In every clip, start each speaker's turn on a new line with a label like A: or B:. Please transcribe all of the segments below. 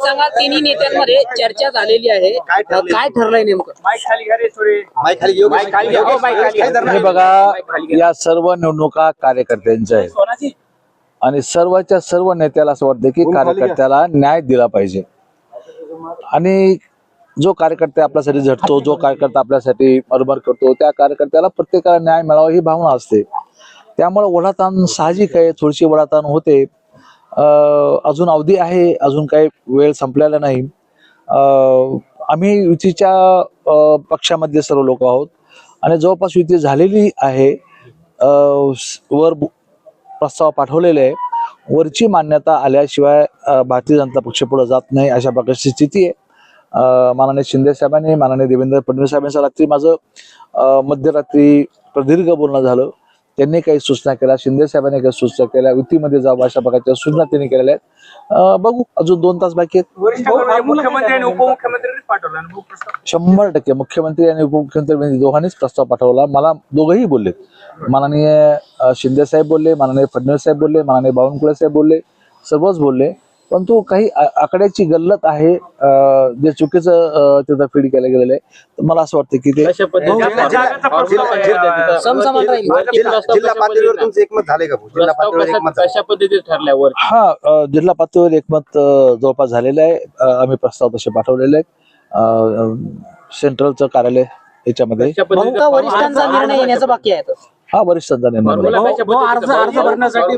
A: सांगा तिन्ही नेत्यांमध्ये चर्चा झालेली आहे.
B: काय ठरलंय?
A: नेमकं. हो,
C: बघा या सर्व निवडणुका कार्यकर्त्यांच्या आहेत. आणि सर्वच्या सर्व नेत्याला असं वाटतं की कार्यकर्त्याला न्याय दिला पाहिजे. आणि जो कार्यकर्ता आपल्यासाठी झटतो जो कार्यकर्ता आपल्यासाठी बरोबर करतो त्या कार्यकर्त्याला प्रत्येकाला न्याय मिळावा ही भावना असते. त्यामुळे ओढाताण साहजिक आहे थोडीशी ओढाताण होते. अजून अवधी आहे अजून काही वेळ संपलेला नाही. आम्ही युतीच्या पक्षामध्ये सर्व लोक आहोत. आणि जवळपास युती झालेली आहे वर बु- प्रस्ताव पाठवलेले आहे. वरची मान्यता आल्याशिवाय भारतीय जनता पक्ष पुढे जात नाही अशा प्रकारची स्थिती आहे. माननीय शिंदे साहेबांनी माननीय देवेंद्र फडणवीस साहेबांचं रात्री माझं मध्यरात्री प्रदीर्घ बोलणं झालं. त्यांनी काही सूचना केल्या शिंदे साहेबांनी काही सूचना केल्या युतीमध्ये जावं अशा प्रकारच्या सूचना त्यांनी केलेल्या आहेत. अं, बघू अजून दोन तास बाकी आहेत. शंभर टक्के मुख्यमंत्री आणि उपमुख्यमंत्री दोघांनीच प्रस्ताव पाठवला. मला दोघंही बोलले माननीय शिंदे साहेब बोलले माननीय फडणवीस साहेब बोलले माननीय बावनकुळे साहेब बोलले सर्वच बोलले. परंतु काही आ- आकड्याची गल्लत आहे जे चुकीचं तिथं फीड केलं गेलेलं आहे. तर मला असं वाटतं की ते हा जिल्हा पातळीवर एकमत जवळपास झालेलं आहे. आम्ही प्रस्ताव तसे पाठवलेले आहेत. सेंट्रलचं कार्यालय याच्यामध्ये
A: वरिष्ठांचा निर्णय येण्याचा बाकी आहे तो?
C: हा वरिष्ठांचा निर्णय आहे.
B: भाऊ, अर्ज अर्ज भरण्यासाठी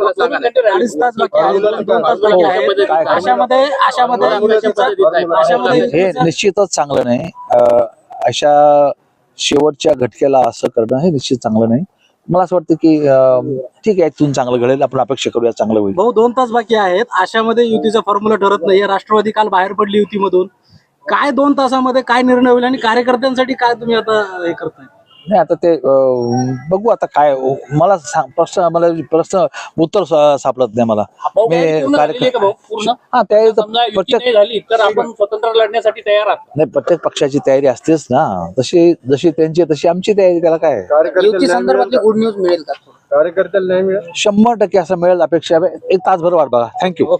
B: अडीच तास बाकी आहे दोन तास बाकी आहे
C: काय-
B: अशामध्ये अशामध्ये अशामध्ये
C: हे निश्चितच चांगलं नाही. अं, अशा शेवटच्या घटकेला असं करणं हे निश्चित चांगलं नाही. मला असं वाटतं की अं, ठीक आहे इथून चांगलं घडेल. आपण अपेक्षा करूया चांगलं होईल.
D: भाऊ दोन तास बाकी आहेत. अशामध्ये युतीचा फॉर्म्युला ठरत नाहीये. राष्ट्रवादी काल बाहेर पडली युतीमधून. काय दोन तासामध्ये काय निर्णय होईल आणि कार्यकर्त्यांसाठी काय तुम्ही आता हे करताय?
C: नाही आता ते बघू आता काय मला प्रश्न मला प्रश्न उत्तर सापडत नाही मला? हा त्या
B: समजा युती
C: प्रत्येक
B: नाही झाली तर आपण स्वतंत्र लढण्यासाठी तयार आहात.
C: नाही प्रत्येक पक्षाची तयारी असतेच ना. तशी जशी त्यांची तशी आमची तयारी त्याला काय?
A: संदर्भातली गुड न्यूज मिळेल का?
E: कार्यकर्त्याला नाही मिळालं
C: शंभर टक्के असं मिळेल अपेक्षा. आहे एक तासभर वाट बघा. थँक्यू